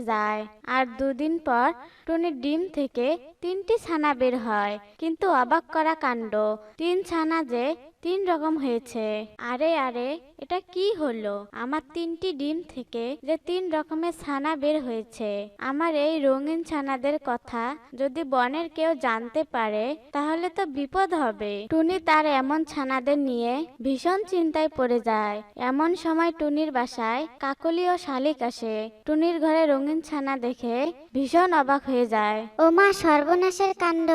যায়। আর দুদিন পর টুনির ডিম থেকে তিনটি ছানা বের হয়। কিন্তু অবাক করা কাণ্ড। তিন ছানা যে তিন রকম হয়েছে। আরে আরে, এটা কি হলো? আমার তিনটি ডিম থেকে যে তিন রকমের ছানা বের হয়েছে। আমার এই রঙিন ছানাদের কথা যদি বনের কেউ জানতে পারে, তাহলে তো বিপদ হবে। টুনি তার এমন ছানাদের নিয়ে ভীষণ চিন্তায় পড়ে যায়। এমন সময় টুনির বাসায় কাকলি ও শালিক আসে। টুনির ঘরে রঙিন ছানা দেখে ভীষণ অবাক হয়ে যায়। ও মা, সর্বনাশের কাণ্ড।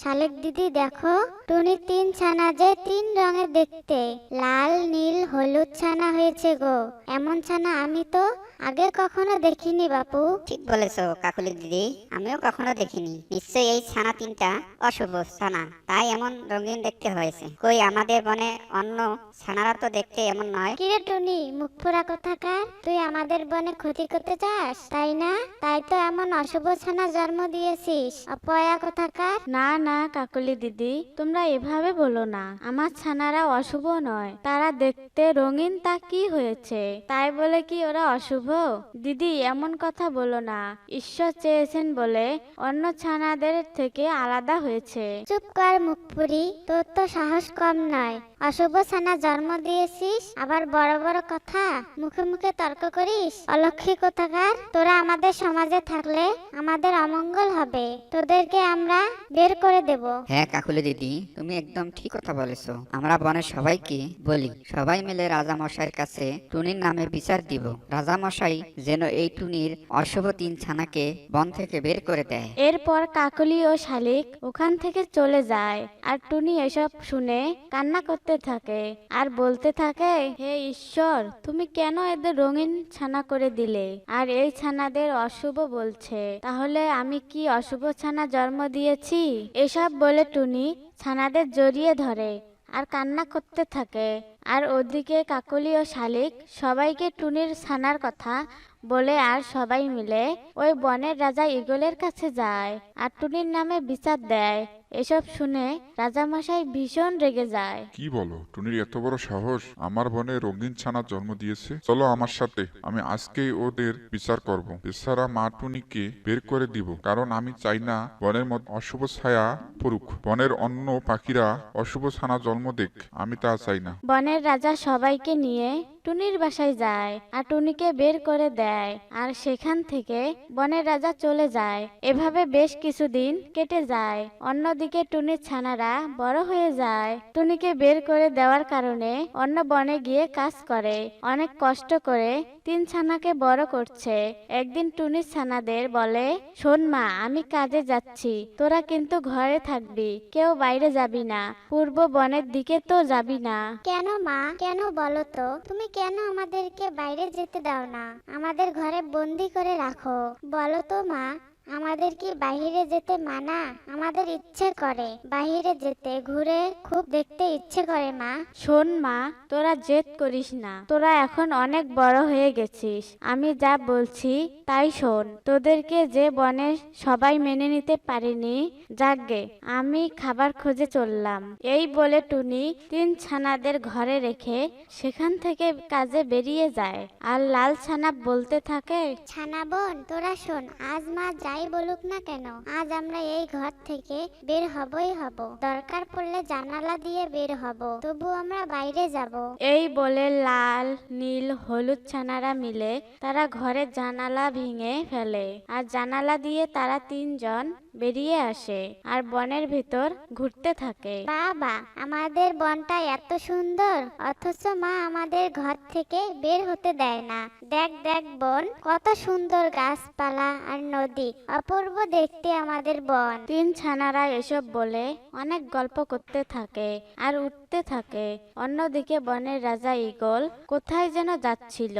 শালিক দিদি, দেখো। টুনি তিন ছানা যে তিন রঙের দেখতে লাল নীল হলুদ ছানা হয়েছে গো। এমন ছানা আমি তো আগে কখনো দেখিনি বাপু। ঠিক বলেছ কাকুলি দিদি। আমিও কখনো দেখিনি। নিশ্চয়ই এই ছানা তিনটা অশুভ ছানা। তাই এমন রঙিন দেখতে হয়েছে। কই আমাদের বনে অন্য ছানারা তো দেখতে এমন নয়। কিরে টুনি মুখ ফোড়া কোথাকার? তুই আমাদের বনে ক্ষতি করতে চাস? তাই না? তাই তো এমন অশুভ ছানা জন্ম দিয়েছিস। অপয়া কোথাকার? না না কাকলি দিদি তোমরা এভাবে বলো না। আমার ছানারা অশুভ নয়। তারা দেখতে রঙিন তা কি হয়েছে? তাই বলে কি ওরা অশুভ? দিদি, এমন কথা বলো না। ঈশ্বর চেয়েছেন বলে অন্য ছানাদের থেকে আলাদা হয়েছে। চুপ কর মুখপুরি, তোর তো সাহস কম নয়। অশুভ ছানা জন্ম দিয়েছিস? আবার বড় বড় কথা? মুখে মুখে তর্ক করিস? অলক্ষী কোথাকার? তোরা আমাদের সমাজে থাকলে আমাদের অমঙ্গল হবে। তোদেরকে আমরা বের করে দেব। হ্যাঁ কাকুলি দিদি তুমি একদম ঠিক কথা বলেছ। আমরা বনের সবাইকে বলি সবাই মিলে রাজা মশাইয়ের কাছে টুনির নামে বিচার দিব। রাজা মশাই যেন এই টুনির অশুভ তিন ছানাকে বন থেকে বের করে দেয়। এরপর কাকলি ও শালিক ওখান থেকে চলে যায়। আর টুনি এসব শুনে কান্না করতে থাকে আর বলতে থাকে, হে ঈশ্বর, তুমি কেন এদের রঙিন ছানা করে দিলে? আর এই ছানাদের অশুভ বলছে। তাহলে আমি কি অশুভ ছানা জন্ম দিয়েছি? এসব বলে টুনি ছানাদের জড়িয়ে ধরে আর কান্না করতে থাকে। আর ওদিকে কাকলি ও শালিক সবাইকে টুনির ছানার কথা বলে আর সবাই মিলে ওই বনের রাজা ইগলের কাছে যায় আর টুনির নামে বিচার দেয়। এসব শুনে রাজামশাই ভীষণ রেগে যায়। কি বলো? টুনির এত বড় সাহস? আমার বনে রঙিন ছানা জন্ম দিয়েছে। চলো আমার সাথে। আমি আজকেই ওদের বিচার করব। এছাড়া মা টুনিকে বের করে দিব। কারণ আমি চাই না বনের মধ্যে অশুভ ছায়া পড়ুক। বনের অন্য পাখিরা অশুভ ছানা জন্ম দেখ। আমি তা চাই না। বনের রাজা সবাইকে নিয়ে টুনির বাসায় যায় আর টুনিকে বের করে দেয় আর সেখান থেকে বনের রাজা চলে যায়। এভাবে বেশ কিছুদিন কেটে যায়। অন্যদিকে টুনির ছানারা বড় হয়ে যায়। টুনিকে বের করে দেওয়ার কারণে অন্য বনে গিয়ে কাজ করে। অনেক কষ্ট করে তিন ছানাকে বড় করছে। একদিন টুনির ছানাদের বলে, শোন মা, আমি কাজে যাচ্ছি। তোরা কিন্তু ঘরে থাকবি। কেউ বাইরে যাবি না। পূর্ব বনের দিকে তো যাবি না। কেন মা? কেন বলো তো? তুমি কেন আমাদেরকে বাইরে যেতে দাও না? আমাদের ঘরে বন্দি করে রাখো। বলো তো মা। আমাদের কি বাইরে যেতে মানা আমাদের ইচ্ছে করে। বাইরে যেতে ঘুরে খুব দেখতে ইচ্ছে করে মা। শোন মা তোরা জেদ করিস না। তোরা এখন অনেক বড় হয়ে গেছিস। আমি যা বলছি তাই শোন। তোদেরকে যে বনে সবাই মেনে নিতে পারেনি যাকগে আমি খাবার খুঁজে চললাম। এই বলে টুনি তিন ছানাদের ঘরে রেখে সেখান থেকে কাজে বেরিয়ে যায়। আর লাল ছানা বলতে থাকে ছানা বোন তোরা শোন আজ মা যাই বলুক না কেন আজ আমরা এই ঘর থেকে বের হবই হব। দরকার পড়লে জানালা দিয়ে বের হব তবু আমরা বাইরে যাব। এই বলে লাল নীল হলুদ ছানারা মিলে তারা ঘরের জানালা ভেঙে ফেলে। আর জানালা দিয়ে তারা তিনজন বেরিয়ে আসে আর বনের ভিতর ঘুরতে থাকে। বাবা আমাদের বনটা এত সুন্দর অথচ মা আমাদের ঘর থেকে বের হতে দেয় না। দেখ দেখ বন কত সুন্দর গাছপালা আর নদী। অপূর্ব দেখতে আমাদের বন। তিন ছানারা এসব বলে অনেক গল্প করতে থাকে আর উঠতে থাকে। অন্যদিকে বনের রাজা ঈগল কোথায় যেন যাচ্ছিল।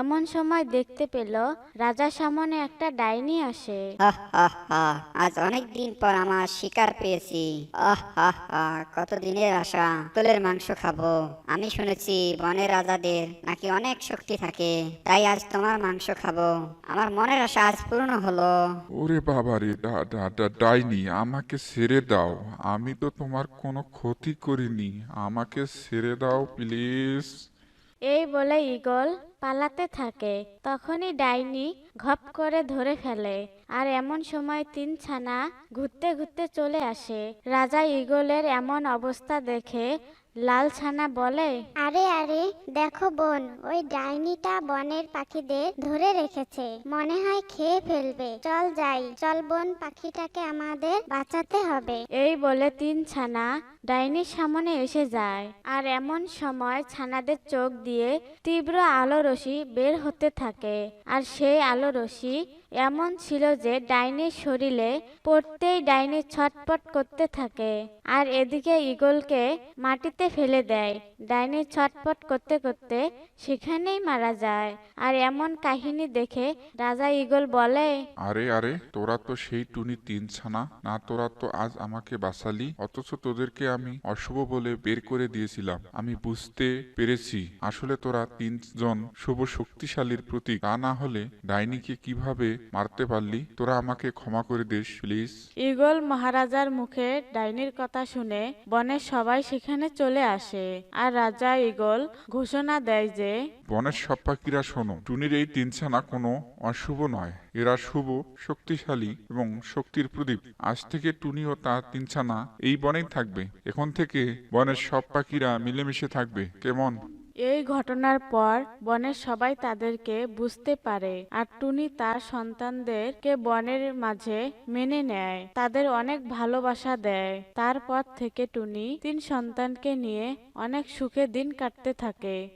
এমন সময় দেখতে পেল রাজার সামনে একটা ডাইনি আসে। আজ অনেক দিন পর আমার শিকার পেয়েছি। কত দিনের আশা? তোলের মাংস খাব। আমি শুনেছি বনের রাজাদের নাকি অনেক শক্তি থাকে তাই আজ তোমার মাংস খাব। আমার মনের আশা আজ পূর্ণ হলো। ওরে বাবা রে ডাইনি আমাকে ছেড়ে দাও। আমি তো তোমার কোনো ক্ষতি করিনি। আমাকে ছেড়ে দাও, প্লিজ। এই বলে ঈগল পালাতে থাকে। তখনই ডাইনি ঘপ করে ধরে ফেলে। আর এমন সময় তিন ছানা ঘুরতে ঘুরতে চলে আসে। রাজা ঈগলের এমন অবস্থা দেখে লাল ছানা বলে আরে আরে দেখো বোন ওই ডাইনিটা বনের পাখিদের ধরে রেখেছে। মনে হয় খেয়ে ফেলবে। চল যাই চল বোন পাখিটাকে আমাদের বাঁচাতে হবে। এই বলে তিন ছানা ডাইনির সামনে এসে যায়। আর এমন সময় ছানাদের চোখ দিয়ে তীব্র আলো রশ্মি বের হতে থাকে। আর সেই আলো রশ্মি এমন ছিল যে ডাইনির শরীরে পড়তেই ডাইনি ছটপট করতে থাকে। আর এদিকে ঈগলকে মাটিতে ফেলে দেয়। ডাইনি ছটপট করতে করতে সেখানেই মারা যায়। আর এমন কাহিনী দেখে রাজা ঈগল বলে আরে আরে তোরা তো সেই টুনি তিন ছানা না তোরা তো আজ আমাকে বাঁচালি অথচ তোদেরকে আমি অশুভ বলে বের করে দিয়েছিলাম। আমি বুঝতে পেরেছি আসলে তোরা তিনজন শুভ শক্তিশালীর প্রতীক। তা না হলে ডাইনিকে কীভাবে মারতে পারলি? তোরা আমাকে ক্ষমা করে দিস প্লিজ। ঈগল মহারাজার মুখে ডাইনির কথা শুনে বনের সবাই সেখানে চলে আসে। আর রাজা ইগল ঘোষণা দেয় যে, বনের সব পাখিরা শোনো, টুনির এই তিনছানা কোনো অশুভ নয়। এরা শুভ, শক্তিশালী এবং শক্তির প্রদীপ। আজ থেকে টুনি ও তার তিনছানা এই বনেই থাকবে। এখন থেকে বনের সব পাখিরা মিলেমিশে থাকবে। কেমন? এই ঘটনার পর বনের সবাই তাদেরকে বুঝতে পারে আর টুনি তার সন্তানদেরকে বনের মাঝে মেনে নেয়। তাদের অনেক ভালোবাসা দেয়। তারপর থেকে টুনি তিন সন্তানকে নিয়ে অনেক সুখে দিন কাটতে থাকে।